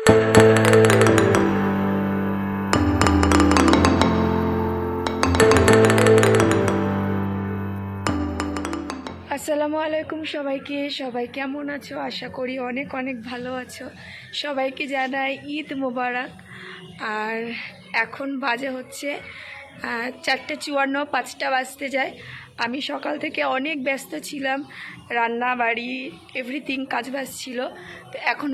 আসসালামু আলাইকুম সবাইকে। সবাই কেমন আছো? আশা করি অনেক অনেক ভালো আছো। সবাইকে জানাই ঈদ মোবারক। আর এখন বাজে হচ্ছে চারটে চুয়ান্ন, পাঁচটা বাজতে যায়। আমি সকাল থেকে অনেক ব্যস্ত ছিলাম। রান্না বাড়ি এভরিথিং কাজ বাজ ছিল। তো এখন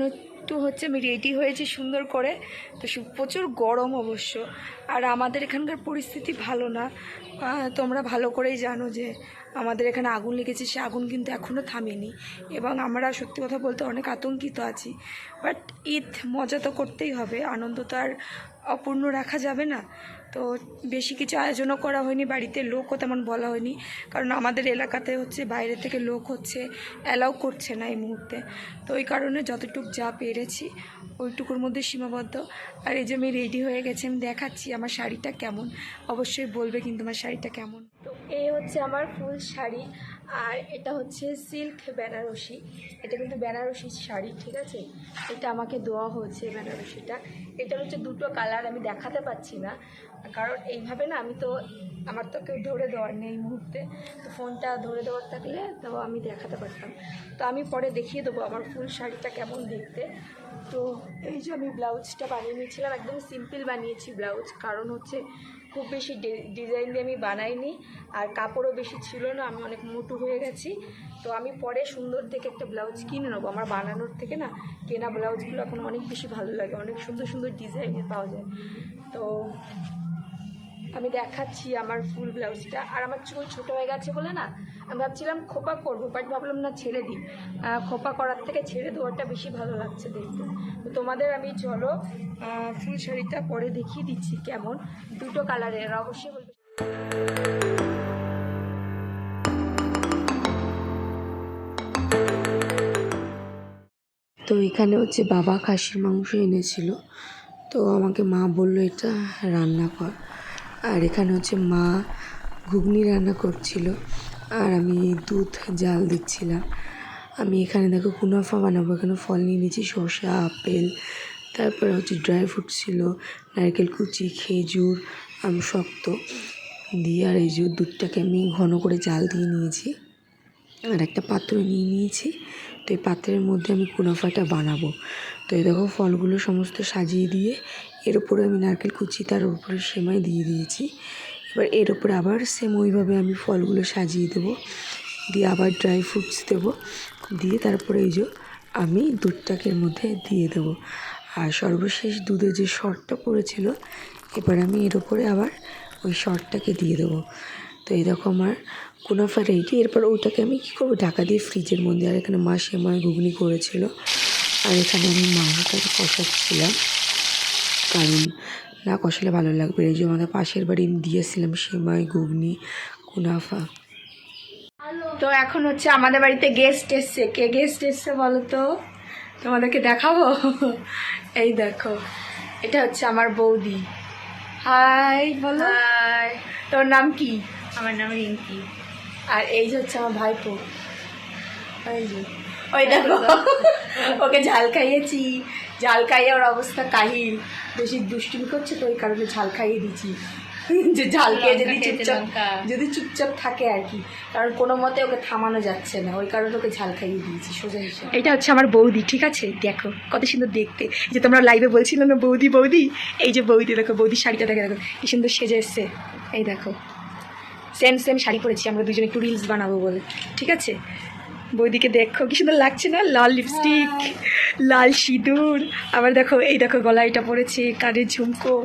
একটু হচ্ছে আমি রেডি হয়েছি সুন্দর করে। তো প্রচুর গরম অবশ্য। আর আমাদের এখানকার পরিস্থিতি ভালো না। তোমরা ভালো করেই জানো যে আমাদের এখানে আগুন লেগেছে, সে আগুন কিন্তু এখনও থামেনি। এবং আমরা সত্যি কথা বলতে অনেক আতঙ্কিত আছি। বাট ঈদ মজা তো করতেই হবে, আনন্দ তো আর অপূর্ণ রাখা যাবে না। তো বেশি কিছু আয়োজনও করা হয়নি, বাড়িতে লোকও তেমন বলা হয়নি। কারণ আমাদের এলাকাতে হচ্ছে বাইরে থেকে লোক হচ্ছে অ্যালাউ করছে না এই মুহূর্তে। তো ওই কারণে যতটুক যা পেরেছি, ওইটুকুর মধ্যে সীমাবদ্ধ। আর এই যে আমি রেডি হয়ে গেছি, আমি দেখাচ্ছি আমার শাড়িটা কেমন। অবশ্যই বলবে কিন্তু আমার শাড়িটা কেমন। তো এই হচ্ছে আমার ফুল শাড়ি। আর এটা হচ্ছে সিল্ক বেনারসি। এটা কিন্তু বেনারসি শাড়ি, ঠিক আছে? এটা আমাকে দেওয়া হয়েছে বেনারসিটা। এটা হচ্ছে দুটো কালার আমি দেখাতে পাচ্ছি না। কারণ এইভাবে না আমি তো, আমার তো কেউ ধরে দেওয়ার নেই মুহূর্তে। তো ফোনটা ধরে দেওয়ার থাকলে তো আমি দেখাতে পারতাম। তো আমি পরে দেখিয়ে দেবো আমার ফুল শাড়িটা কেমন দেখতে। তো এই যে আমি ব্লাউজটা বানিয়ে নিয়েছিলাম, একদম সিম্পল বানিয়েছি ব্লাউজ। কারণ হচ্ছে খুব বেশি ডিজাইন দিয়ে আমি বানাইনি, আর কাপড়ও বেশি ছিল না, আমি অনেক মোটু হয়ে গেছি। তো আমি পরে সুন্দর থেকে একটা ব্লাউজ কিনে নেব। আমার বানানোর থেকে না, কেনা ব্লাউজগুলো এখন অনেক বেশি ভালো লাগে, অনেক সুন্দর সুন্দর ডিজাইনের পাওয়া যায়। তো আমি দেখাচ্ছি আমার ফুল ব্লাউজটা। আর আমার চুল ছোটো হয়ে গেছে বলে না, আমি ভাবছিলাম খোপা করব বাট ভাবলাম না ছেড়ে দিই। খোপা করার থেকে ছেড়ে দেওয়াটা বেশি ভালো লাগছে দেখতে। তো তোমাদের আমি চলো ফুল শাড়িটা পরে দেখিয়ে দিচ্ছি কেমন। দুটো কালারের অবশ্যই বলবে তো এখানে হচ্ছে বাবা খাসির মাংস এনেছিল। তো আমাকে মা বলল, এটা রান্না কর। আর এখানে হচ্ছে মা ঘুগনি রান্না করছিল, আর আমি দুধ, জাল দিচ্ছিলাম। আমি এখানে দেখো কুনাফা বানাবো, এখানে ফল নিয়ে নিয়েছি, শসা, আপেল, তারপরে হচ্ছে ড্রাই ফ্রুট ছিল, নারকেল কুচি, খেজুর, আম শক্ত। দিয়ে আর এই যে দুধটাকে আমি ঘন করে জাল দিয়ে নিয়েছি, আর একটা পাত্র নিয়ে নিয়েছি। তো এই পাত্রের মধ্যে আমি কুনাফাটা বানাবো। তো এই দেখো ফলগুলো সমস্ত সাজিয়ে দিয়ে এর উপরে আমি নারকেল কুচি, তার উপরে সেমাই দিয়ে দিয়েছি। এবার এর উপরে আবার সেম ওইভাবে আমি ফলগুলো সাজিয়ে দেবো। দিয়ে আবার ড্রাই ফ্রুটস দেবো। দিয়ে তারপরে এই যে আমি দুধটাকে মধ্যে দিয়ে দেবো। আর সর্বশেষ দুধে যে শর্টটা পড়েছিল, এবার আমি এর উপরে আবার ওই শর্টটাকে দিয়ে দেবো। তো এই দেখো আমার কুনাফা রেডি এরপর ওইটাকে আমি কী করব? ঢাকা দিয়ে ফ্রিজের মধ্যে, আর এখানে মা সেমাই ঘুগনি করেছিল। আর এখানে আমি মাংসটাকে কষাচ্ছিলাম। কারণ না কষালে ভালো লাগবে। এই যে আমাদের পাশের বাড়ি দিয়েছিলাম সেমাই ঘুগনি কুনাফা। তো এখন হচ্ছে আমাদের বাড়িতে গেস্ট এসছে। কে গেস্ট এসছে বলো তো তোমাদেরকে দেখাবো? এই দেখো এটা হচ্ছে আমার বৌদি। হাই বলো। হাই তোর নাম কি? আমার নাম রিঙ্কি। আর এই যে হচ্ছে আমার ভাইপো। ওই যে। ওই দেখো। ওকে ঝাল খাইয়েছি। ঝাল খাইয়ে ওর অবস্থা কাহিল। বেশি দুষ্টুমি করছে তো ওই কারণে ঝাল খাইয়ে দিচ্ছি যে ঝাল খেয়ে যদি চুপচাপ যদি চুপচাপ থাকে আর কি। কারণ কোনো মতে ওকে থামানো যাচ্ছে না ওই কারণে ওকে ঝাল খাইয়ে দিয়েছি সোজা হিসেবে। এটা হচ্ছে আমার বৌদি ঠিক আছে? দেখো কত সুন্দর দেখতে। যে তোমরা লাইভে বলছিলে না বৌদি বৌদি? এই যে বৌদি দেখো বৌদির শাড়িটা দেখে দেখো কি সুন্দর সেজে এসছে। এই দেখো সেম সেম শাড়ি পরেছি আমরা দুজনে একটু রিলস বানাবো বলে ঠিক আছে? বৌদিকে দেখো কি সুন্দর লাগছে না? লাল লিপস্টিক লাল সিঁদুর। আবার দেখো এই দেখো গলায় এটা পড়েছে কানের ঝুমকো।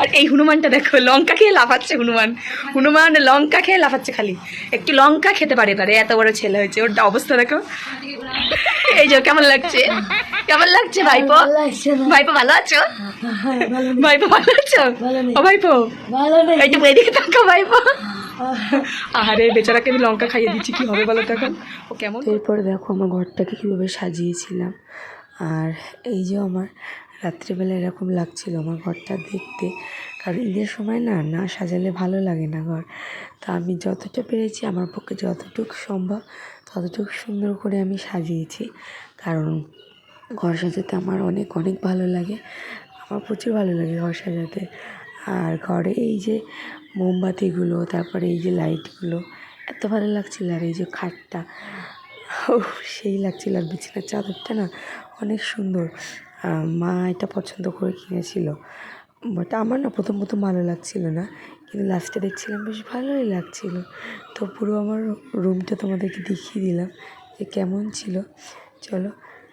আর এই হনুমানটা দেখো লঙ্কা খেয়ে লাফাচ্ছে হনুমান। হনুমান লঙ্কা খেয়ে লাফাচ্ছে খালি। একটু লঙ্কা খেতে পারে পারে এত বড় ছেলে হয়েছে। ওর অবস্থা দেখো। এই যে কেমন লাগছে? কেমন লাগছে ভাইপো? ভাইপো ভালো আছো? ভাইপো ভালো আছো? ও ভাইপো। এই যে এদিকে তাকাও ভাইপো। আরে বেচারাকে আমি লঙ্কা খাইয়ে দিচ্ছি, কি হবে বলো তখন ও কেমন? এরপর দেখো, আমার ঘরটাকে কীভাবে সাজিয়েছিলাম। আর এই যে আমার রাত্রিবেলা এরকম লাগছিল আমার ঘরটা দেখতে। কারণ ঈদের সময় না না সাজালে ভালো লাগে না ঘর। তো আমি যতটা পেরেছি, আমার পক্ষে যতটুকু সম্ভব, ততটুকু সুন্দর করে আমি সাজিয়েছি। কারণ ঘর সাজাতে আমার অনেক অনেক ভালো লাগে। আমার প্রচুর ভালো লাগে ঘর সাজাতে। আর ঘরে এই যে মোমবাতিগুলো, তারপরে এই যে লাইটগুলো, এত ভালো লাগছিল আর এই যে খাটটা। ও সেই লাগছিল আর বিছানার চাদরটা না অনেক সুন্দর। মা এটা পছন্দ করে কিনেছিল। বাট আমার না প্রথম প্রথম ভালো লাগছিল না, কিন্তু লাস্টে দেখছিলাম বেশ ভালোই লাগছিল। তো পুরো আমার রুমটা তোমাদেরকে দেখিয়ে দিলাম যে কেমন ছিল। চলো,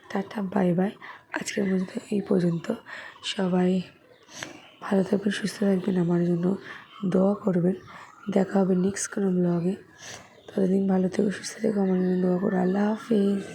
টাটা, বাই বাই। আজকের মধ্যে এই পর্যন্ত। সবাই ভালো থাকবেন, সুস্থ থাকবেন। আমার জন্য দোয়া করবেন। দেখা হবে নেক্সট কোনো ব্লগে ততদিন ভালো থেকো, সুস্থ থেকো, আমার দোয়া করো। আল্লাহ হাফিজ।